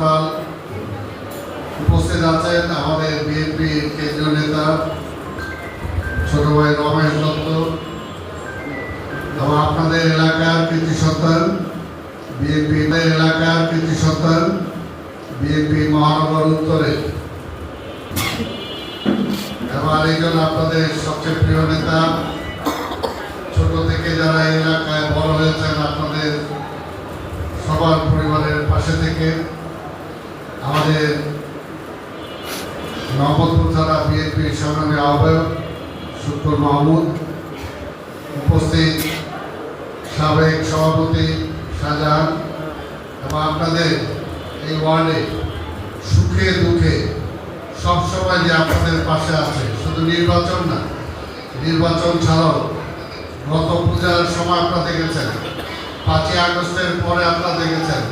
পাল উপস্থিত আছেন আমাদের বিএনপির কেন্দ্রীয় নেতা ছোট ভাই রমেশ দত্ত এবং আপনাদের এলাকার কৃতি সন্তান বিএনপি এলাকার কৃতি সন্তান বিএনপি মহানগর উত্তরে। এবং আরেকজন আপনাদের সবচেয়ে প্রিয় নেতা, ছোট থেকে যারা এলাকায় বড় হয়েছেন আপনাদের সবার পরিবারের পাশে থেকে আমাদের নবদপুর থানা বিএনপির সংগ্রামী আহ্বায়ক শুক্র মাহমুদ, উপস্থিত সাবেক সভাপতি শাহজাহান এবং আপনাদের এই ওয়ার্ডে সুখে দুঃখে সবসময় যে আপনাদের পাশে আছে, শুধু নির্বাচন না, নির্বাচন ছাড়াও গত পূজার সময় আপনারা দেখেছেন, পাঁচই আগস্টের পরে আপনারা দেখেছেন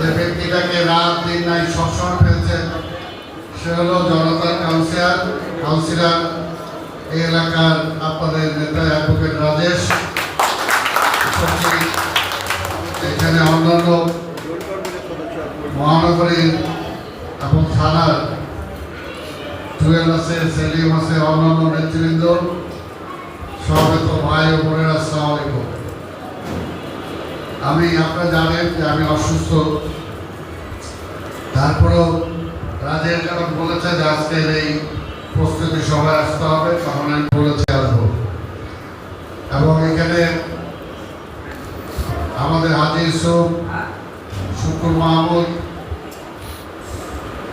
যে ব্যক্তিটাকে রাত দিন নাই সবসময় ফেলছেন সে হলো জনতার কাউন্সিলর কাউন্সিলর এই এলাকার আপনাদের নেতা অ্যাডভোকেট রাজেশ। এখানে অন্যান্য মহানগরীর এবং থানার জুয়েল আছে, সেলিম আছে, অন্যান্য নেতৃবৃন্দ সমাবেত ভাই ও বোনেরা, আসসালামু আলাইকুম। আমি, আপনারা জানেন যে আমি অসুস্থ। তারপরেও রাজের কারণ বলেছে যে আজকের এই প্রস্তুতি সভায় আসতে হবে তখন আমি বলেছি আসব। এবং এখানে আমাদের হাজি ইসুফ শুকুর মাহমুদ,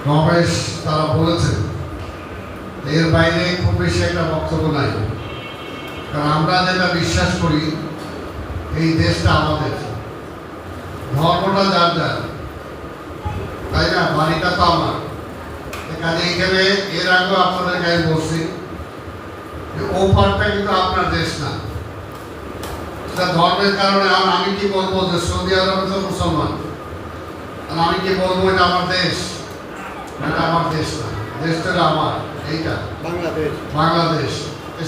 রমেশ, তারা বলেছে, এর বাইরে খুব বেশি একটা বক্তব্য নাই। কারণ আমরা যেটা বিশ্বাস করি, এই দেশটা আমাদের। ধর্মটা যার যার। তাই না? বাড়িটা তো আমার। কাজে এখানে এর আগেও আপনাদের গায়ে বলছি যে ও পারটা কিন্তু আপনার দেশ না। সেটা ধর্মের কারণে এখন আমি কি বলব যে সৌদি আরব তো মুসলমান? আর আমি কি বলব এটা আমার দেশ? এটা আমার দেশ না। দেশটা আমার এইটা। বাংলাদেশ। বাংলাদেশ।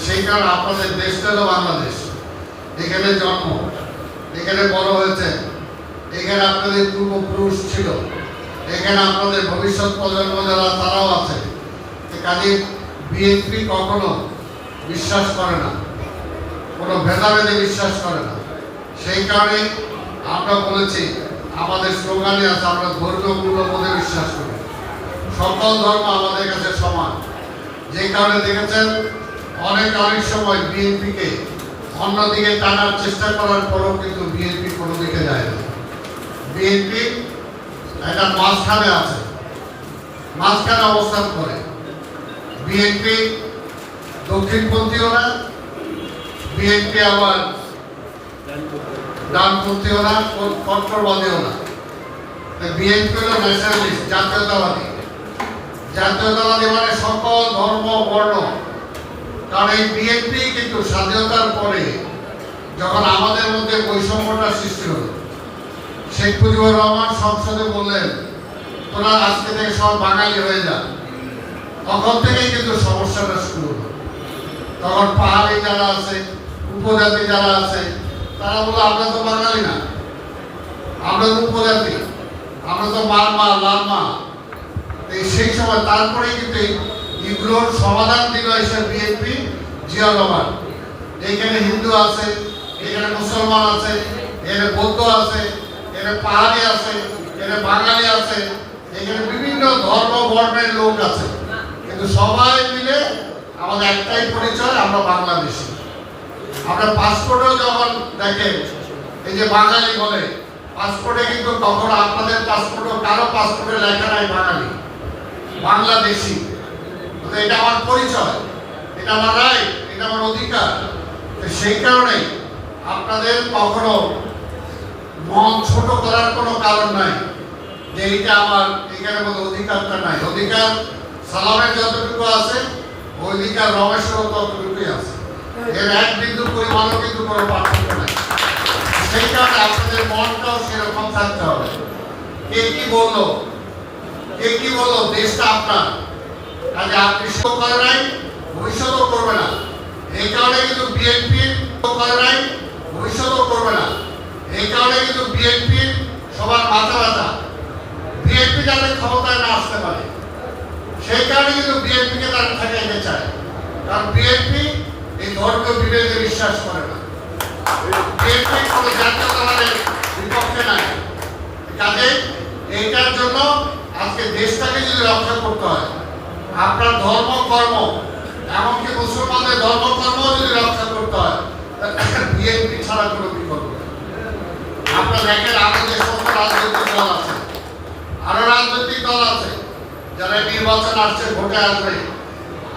সেই কারণে আপনাদের দেশটা হলো বাংলাদেশ। এখানে জন্ম। এখানে বড় হয়েছে এখানে আপনাদের পূর্বপুরুষ ছিল। এখানে আপনাদের ভবিষ্যৎ প্রজন্ম যারা, তারাও আছে। কাজে বিএনপি কখনো বিশ্বাস করে না। কোনো ভেদাভেদে বিশ্বাস করে না। সেই কারণে আমরা বলেছি, আমাদের স্লোগানে আছে, আমরা ধর্মীয় মূল্যবোধে বিশ্বাস করি। সকল ধর্ম আমাদের কাছে সমান। যে কারণে দেখেছেন, অনেক অনেক সময় বিএনপিকে অন্যদিকে টানার চেষ্টা করার পরেও কিন্তু বিএনপি কোনো দিকে যায় না। বিএনপি একটা মাঝখানে আছে। মাঝখানে অবস্থান করে। বিএনপি দক্ষিণপন্থীও না বিএনপি আবার ডানপন্থীও না কট্টরবাদীও না বিএনপি হলো ন্যাশনালিস্ট জাতীয়তাবাদী। জাতীয়তাবাদী মানে সকল ধর্ম বর্ণ। কারণ এই বিএনপি কিন্তু স্বাধীনতার পরে যখন আমাদের মধ্যে বৈষম্যটা সৃষ্টি হলো শেখ মুজিবুর রহমান সংসদে বললেন, তোরা আজকে থেকে সব বাঙালি হয়ে যা। তখন থেকেই কিন্তু সমস্যাটা শুরু হলো। তখন পাহাড়ি যারা আছে, উপজাতি যারা আছে, তারা বলল, আমরা তো বাঙালি না। আমরা তো উপজাতি। আমরা তো মারমা লালমা এই সেই সময় তারপরেই কিন্তু এগুলোর সমাধান দিল এসে বিএনপি, জিয়া রহমান। এখানে হিন্দু আছে, এখানে মুসলমান আছে, এখানে বৌদ্ধ আছে এখানে পাহাড়ি আছে, এখানে বাঙালি আছে, এখানে বিভিন্ন ধর্ম, বর্ণের লোক আছে। কিন্তু সবাই মিলে আমাদের একটাই পরিচয়, আমরা বাংলাদেশি। আমরা পাসপোর্টেও যখন দেখেন, এই যে বাঙালি বলে পাসপোর্টে কিন্তু তখন আপনাদের পাসপোর্টও কারও পাসপোর্টে লেখা নাই বাঙালি। বাংলাদেশি। এটা আমার পরিচয়, এটা আমার রাইট এটা আমার অধিকার। সেই কারণেই আপনাদের কখনো মন ছোট করার কোনো কারণ নাই। যে এইটা আমার এখানে মতো অধিকারটা নাই। অধিকার সালামের যতটুকু আছে, অধিকার রমেশেরও ততটুকুই আছে। এর এক বিন্দু পরিমাণও কিন্তু কোনো পার্থক্য নাই। সেই কারণে আপনাদের মনটাও সেরকম থাকতে হবে। কে কি বলল? কে কি বলল? দেশটা আপনার। কাজে আপনি শো করে নাই, ভবিষ্যতেও করবে না। এই কারণে কিন্তু বিএনপির করে নাই, ভবিষ্যতেও করবে না। এই কারণে কিন্তু বিএনপির সবার মাথা ব্যথা। বিএনপি বিএনপি যাতে ক্ষমতায় না আসতে পারে, সেই কারণে কিন্তু বিএনপিকে তারা ঠেকাইতে চায়। কারণ বিএনপি এই ধর্মীয় বিভেদে বিশ্বাস করে না। বিএনপি কোনো জাতীয়তাবাদের বিপক্ষে নাই। কাজে এইটার জন্য আজকে দেশটাকে যদি রক্ষা করতে হয়, আপনার ধর্ম, কর্ম, এমনকি মুসলমানদের ধর্ম কর্ম যদি রক্ষা করতে হয় বিএনপি ছাড়া কোনো বিকল্প। আপনার দেখেন আমাদের সমস্ত রাজনৈতিক দল আছে। আরও রাজনৈতিক দল আছে। যারা নির্বাচন আসছে, ভোটে আসবে।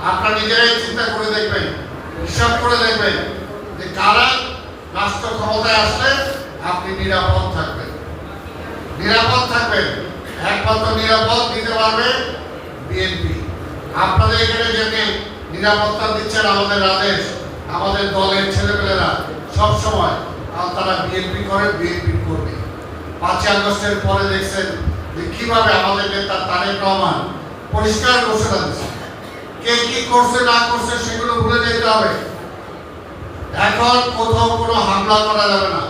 আপনারা নিজেরাই চিন্তা করে দেখবেন, হিসাব করে দেখবেন যে কারা রাষ্ট্র ক্ষমতায় আসলে আপনি নিরাপদ থাকবেন। নিরাপদ থাকবেন। একমাত্র নিরাপদ দিতে পারবে বিএনপি। আপনাদের এখানে যেমনি নিরাপত্তা দিচ্ছেন আমাদের আদেশ আমাদের দলের ছেলেপেলেরা সব সময় আর তারা বিএনপি করে, বিএনপি করবে। পাঁচই আগস্টের পরে দেখছেন যে কীভাবে আমাদের নেতা তারেক রহমান পরিষ্কার ঘোষণা দিচ্ছে কে কি করছে, না করছে সেগুলো ভুলে যেতে হবে। এখন কোথাও কোনো হামলা করা যাবে না,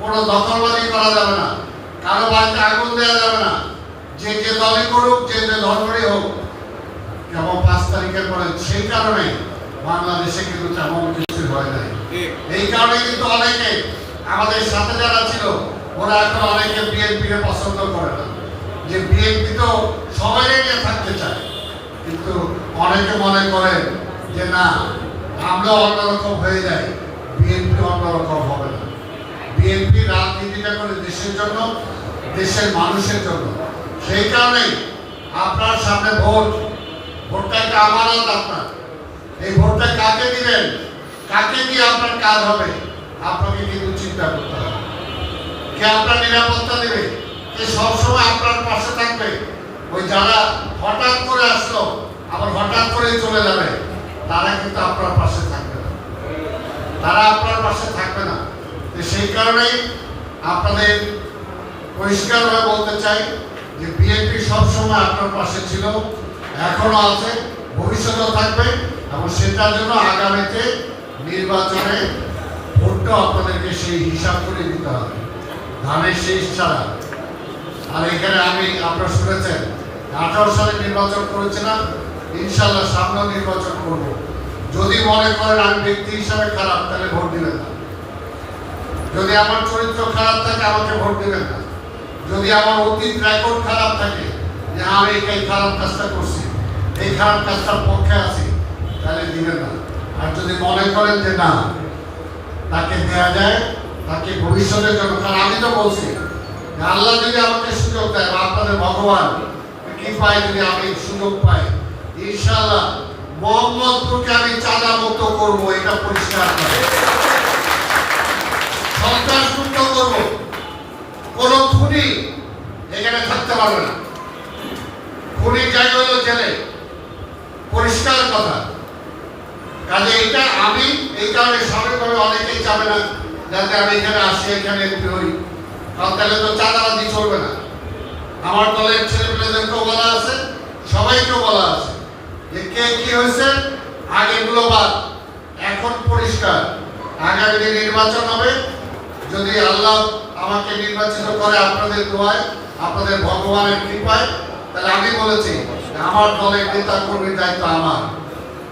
কোনো দখলবাজি করা যাবে না, কারও বাড়িতে আগুন দেওয়া যাবে না। যে যে দলই করুক, যে যে ধর্মেরই হোক যেমন পাঁচ তারিখের পরে সেই কারণে বাংলাদেশে কিন্তু তেমন কিছু হয় নাই। এই কারণে কিন্তু অনেকে আমাদের সাথে যারা ছিল, ওরা এখন অনেকে বিএনপি কে পছন্দ করে না। যে বিএনপি তো সবাই নিয়ে থাকতে চায়, কিন্তু অনেকে মনে করেন যে না, আমরা অন্যরকম হয়ে যাই বিএনপি অন্যরকম হবে না। বিএনপি রাজনীতিটা করে দেশের জন্য, দেশের মানুষের জন্য। সেই কারণেই আপনার সামনে ভোট, ভোটটা একটা আমানত আপনার। এই ভোটটা কাকে দিবেন? কাকে দিয়ে আপনার কাজ হবে? আপনাকে কিন্তু চিন্তা করতে হবে। কে আপনার নিরাপত্তা দেবে? কে সবসময় আপনার পাশে থাকবে? ওই যারা হঠাৎ করে আসলো, আবার হঠাৎ করে চলে যাবে, তারা কিন্তু আপনার পাশে থাকবে না। তারা আপনার পাশে থাকবে না। সেই কারণেই আপনাদের পরিষ্কারভাবে বলতে চাই যে বিএনপি সবসময় আপনার পাশে ছিল, এখনও আছে, ভবিষ্যতেও থাকবে, এবং সেটার জন্য আগামীতে নির্বাচনে ভোটটা আপনাদেরকে সেই হিসাব করে দিতে হবে। ধানের শেষ ছাড়া। আর এখানে আমি, আপনারা শুনেছেন, আঠারো সালে নির্বাচন করেছিলাম ইনশাল্লাহ সামনেও নির্বাচন করব। যদি মনে করেন আমি ব্যক্তি হিসাবে খারাপ, তাহলে ভোট দিবেন না। যদি আমার চরিত্র খারাপ থাকে, আমাকে ভোট দিবেন না। যদি আমার অতীত রেকর্ড খারাপ থাকে, যে আমি এই খারাপ কাজটা করছি, এই খারাপ কাজটার পক্ষে আছি, তাহলে দিবেন না। আর যদি মনে করেন যে না, তাকে দেয়া যায়, তাকে ভবিষ্যতের জন্য কারণ আমি তো বলছি আল্লাহ যদি আমাকে সুযোগ দেয় বা আপনাদের ভগবান কি পাই যদি আমি সুযোগ পাই, ইনশাআল্লাহ মোহাম্মদপুরকে আমি চাঁদা মুক্ত করব, এটা পরিষ্কার করে সন্ত্রাস মুক্ত করব। কোন খুনি এখানে থাকতে পারবে না। খুনি জায়গা হলো জেলে। পরিষ্কার কথা। কাজে এটা আমি, এই কারণে স্বাভাবিকভাবে অনেকেই চাবে না যাতে আমি এখানে আসি, এখানে একটু হই কারণ তাহলে তো চাঁদাবাজি চলবে না। আমার দলের ছেলেমেয়েদেরকেও বলা আছে, সবাইকেও বলা আছে যে কে কি হয়েছে, আগে গুলো বাদ এখন পরিষ্কার। আগামী দিন নির্বাচন হবে। যদি আল্লাহ আমাকে নির্বাচিত করে আপনাদের দোয়ায়, আপনাদের ভগবানের কৃপায়, তাহলে আমি বলেছি আমার দলের নেতা কর্মীর দায়িত্ব আমার।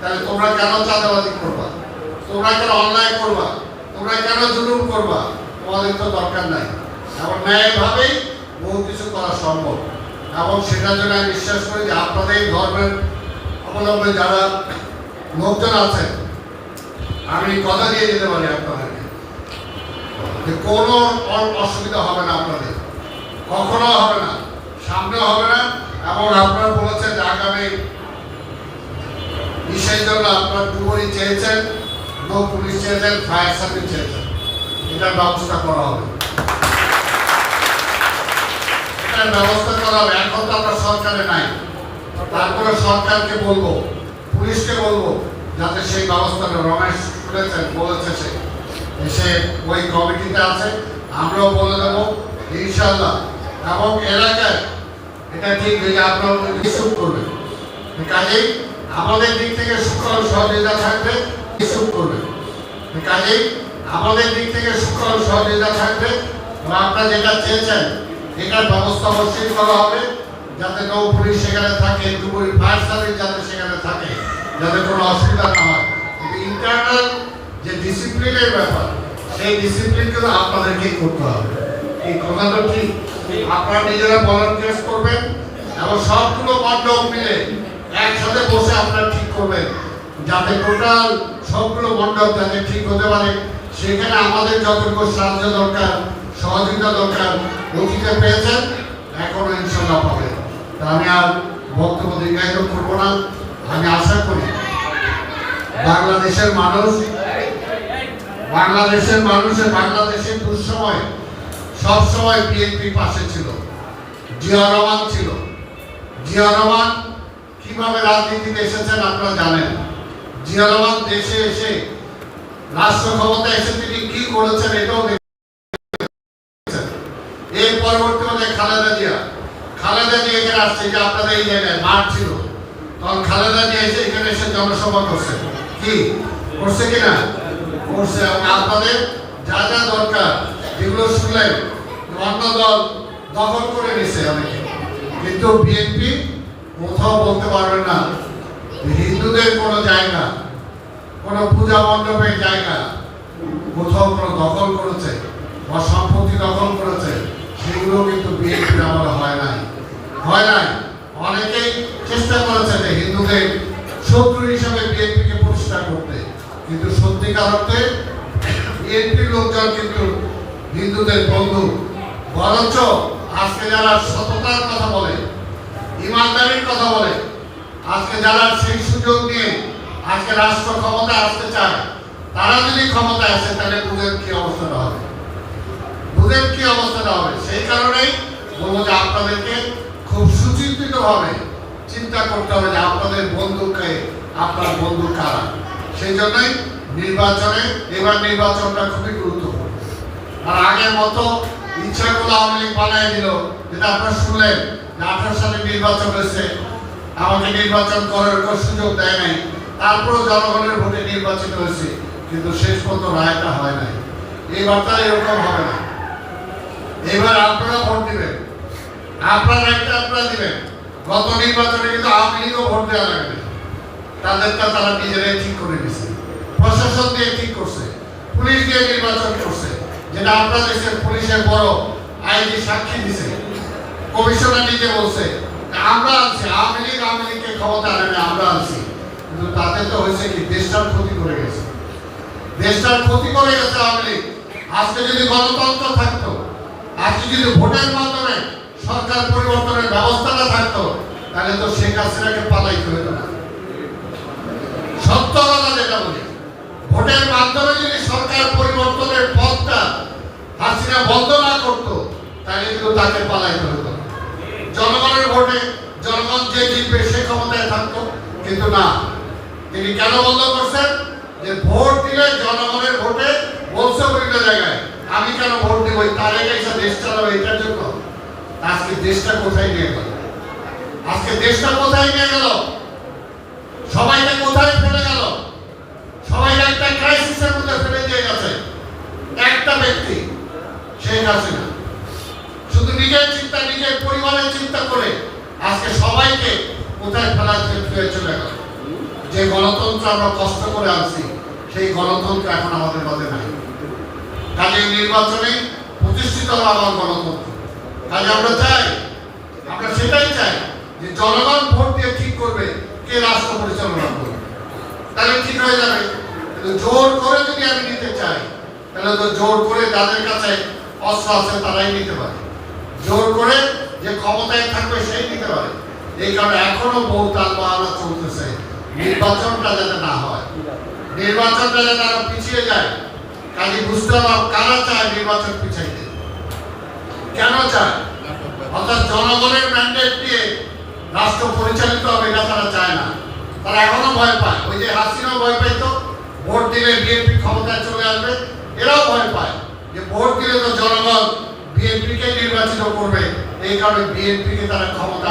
তাহলে তোমরা কেন চাঁদাবাজি করবা? তোমরা কেন অন্যায় করবা? তোমরা কেন জুলুম করবা? তোমাদের তো দরকার নাই। এবং ন্যায়ভাবেই বহু কিছু করা সম্ভব। এবং সেটার জন্য আমি বিশ্বাস করি যে আপনাদের ধর্মের অবলম্বনে যারা লোকজন আছেন, আমি কথা দিয়ে দিতে পারি আপনাদেরকে। যে কোনো অসুবিধা হবে না আপনাদের। কখনো হবে না সামনে হবে না। এবং আপনারা বলেছেন যে আগামী বিষয়ের জন্য আপনার ডুবরি চেয়েছেন নৌ পুলিশ চেয়েছেন, ফায়ার সার্ভিস চেয়েছেন। এটার ব্যবস্থা করা হবে। এটার ব্যবস্থা করা হবে। এখন তো আমরা সরকারে নাই। তারপরে সরকারকে বলব, পুলিশকে বলব, যাতে সেই ব্যবস্থাটা রমেশ শুনেছেন, বলেছে সে। সে ওই কমিটিতে আছে, আমরাও বলে দেবো ইনশাল্লাহ এবং এলাকায়, এটা ঠিক যে আপনারা ইস্যু করবেন। কাজেই আমাদের দিক থেকে সুফল সহযোগিতা থাকবে ইস্যু করবে। কাজেই আমাদের দিক থেকে সুফল সহযোগিতা থাকবে, এবং আপনারা যেটা চেয়েছেন, এটার ব্যবস্থা অবশ্যই করা হবে, যাতে নৌ পুলিশ সেখানে থাকে ডুবুরি ফায়ার সার্ভিস যাতে সেখানে থাকে, যাতে কোনো অসুবিধা না হয়। কিন্তু ইন্টারনাল যে ডিসিপ্লিনের ব্যাপার, সেই ডিসিপ্লিন কিন্তু আপনাদেরকেই করতে হবে। এই কথা তো ঠিক আপনারা নিজেরা ভলান্টিয়ার্স করবেন, এবং সবগুলো মণ্ডপ মিলে একসাথে বসে আপনারা ঠিক করবেন। যাতে টোটাল সবগুলো মণ্ডপ যাতে ঠিক হতে পারে। সেখানে আমাদের যতটুকু সাহায্য দরকার, সহযোগিতা দরকার, অতীতে পেয়েছেন, এখনও ইনশাল্লাহ পাবেন। তা আমি আর বক্তব্য দীর্ঘায়িত করব না। আমি আশা করি বাংলাদেশের মানুষ, বাংলাদেশের মানুষের বাংলাদেশের দুঃসময়, সবসময় বিএনপি পাশে ছিল। জিয়া রহমান ছিল। জিয়া রহমান কীভাবে রাজনীতিতে এসেছেন আপনারা জানেন? জিয়া দেশে এসে রাষ্ট্র ক্ষমতা এসে তিনি কি করেছেন এটাও এর খালেদা জিয়া। খালেদা জিয়া এখানে আসছে যে আপনাদের এই জায়গায় মাঠ ছিল। তখন খালেদা জিয়া এসে এখানে এসে জনসভা করছে। কি? করছে কিনা করছে। আপনাদের যা যা দরকার, যেগুলো শুনলেন, অন্য দল দখল করে নিছে অনেকে। কিন্তু বিএনপি কোথাও বলতে পারবেন না। হিন্দুদের কোনো জায়গা কোনো পূজা মণ্ডপের জায়গা কোথাও কোনো দখল করেছে বা সম্পত্তি দখল করেছে, সেগুলো কিন্তু বিএনপির আমলে হয় নাই। হয় নাই। অনেকেই চেষ্টা করেছে যে হিন্দুদের শত্রু হিসাবে বিএনপিকে প্রতিষ্ঠা করতে। কিন্তু সত্যিকার অর্থে বিএনপির লোকজন কিন্তু হিন্দুদের বন্ধু। বরঞ্চ আজকে যারা সততার কথা বলে ইমানদারির কথা বলে। আজকে যারা সেই সুযোগ নিয়ে আজকে রাষ্ট্র ক্ষমতা আসতে চায়, তারা যদি ক্ষমতায় আসে, তাহলে বুঝেন কি অবস্থাটা হবে? বুঝেন কি অবস্থাটা হবে? সেই কারণেই বলব যে আপনাদেরকে খুব সুচিন্তিত ভাবে চিন্তা করতে হবে যে আপনাদের বন্ধুকে আপনার বন্ধু কারা। সেই জন্যই নির্বাচনে, এবার নির্বাচনটা খুবই গুরুত্বপূর্ণ। আর আগের মতো ইচ্ছা করে আওয়ামী লীগ বানায় দিল, যেটা আপনারা শুনলেন। আঠারো সালে নির্বাচন হয়েছে, আমাকে নির্বাচন করার কোনো সুযোগ দেয় নাই। তারপরেও জনগণের ভোটে নির্বাচিত হয়েছে, কিন্তু শেষ পর্যন্ত রায়টা হয় নাই। এইবারটা এরকম হবে না। এবার আপনারা ভোট দিবেন। আপনার রায়টা আপনারা দিবেন। গত নির্বাচনে কিন্তু আওয়ামী ভোট দেওয়া লাগবে। তাদেরটা তারা নিজেরাই ঠিক করে দিয়েছে প্রশাসন দিয়ে ঠিক করছে। পুলিশ দিয়ে নির্বাচন করছে। যেটা আপনার দেশের পুলিশের বড় আইনি সাক্ষী দিছে। কমিশনার নিজে বলছে, আমরা আনছি, আওয়ামী লীগ, আওয়ামী লীগকে ক্ষমতা আনে আমরা আনছি। কিন্তু তাতে তো হয়েছে কি, দেশটার ক্ষতি করে গেছে। দেশটার ক্ষতি করে গেছে আওয়ামী লীগ। আজকে যদি গণতন্ত্র থাকতো, আজকে যদি ভোটের মাধ্যমে সরকার পরিবর্তনের ব্যবস্থাটা থাকতো, তাহলে তো শেখ হাসিনাকে পালাইতে হতো না। সত্য কথা যেটা বলি, ভোটের মাধ্যমে যদি সরকার পরিবর্তনের পথটা হাসিনা বন্ধ না করতো, তাহলে কিন্তু তাকে পালাইতে হতো। জনগণের ভোটে জনগণ যে জিতবে সে ক্ষমতায় থাকতো, কিন্তু না। তিনি কেন বন্ধ করছেন? যে ভোট দিলে জনগণের ভোটে বলছে বিভিন্ন জায়গায়, আমি কেন ভোট দিব? তার আগে এসে দেশ চালাবে, এটার জন্য। আজকে দেশটা কোথায় নিয়ে গেল? আজকে দেশটা কোথায় নিয়ে গেল? সবাইকে কোথায় ফেলে গেল? সবাই একটা ক্রাইসিসের মধ্যে ফেলে দিয়ে গেছে। একটা ব্যক্তি, শেখ হাসিনা। শুধু নিজের চিন্তা, নিজের পরিবারের চিন্তা করে আজকে সবাইকে কোথায় ফেলা ফেলে চলে গেল? যে গণতন্ত্র আমরা কষ্ট করে আনছি, সেই গণতন্ত্র এখন আমাদের মধ্যে নাই। কাজে নির্বাচনে প্রতিষ্ঠিত হলো আমার গণতন্ত্র। কাজে আমরা চাই, আমরা সেটাই চাই যে জনগণ ভোট দিয়ে ঠিক করবে কে রাষ্ট্র পরিচালনা করবে। তাহলে ঠিক হয়ে যাবে। কিন্তু জোর করে যদি আমি নিতে চাই, তাহলে তো জোর করে যাদের কাছে অস্ত্র আছে তারাই নিতে পারে। জোর করে যে ক্ষমতায় থাকবে সেই নিতে পারে। এই কারণে এখনও বহু তাল বাহানা চলতেছে। নির্বাচনটা যাতে না হয়। নির্বাচনটা যাতে আরও পিছিয়ে যায়, কাজে বুঝতে হবে কারা চায় নির্বাচন পিছাইতে। কেন চায়? অর্থাৎ জনগণের ম্যান্ডেট দিয়ে রাষ্ট্র পরিচালিত হবে এটা তারা চায় না। তারা এখনও ভয় পায়। ওই যে হাসিনাও ভয় পাইতো ভোট দিলে বিএনপি ক্ষমতায় চলে আসবে, এরাও ভয় পায় যে ভোট দিলে তো জনগণ বিএনপিকে নির্বাচিত করবে এই কারণে বিএনপিকে তারা ক্ষমতা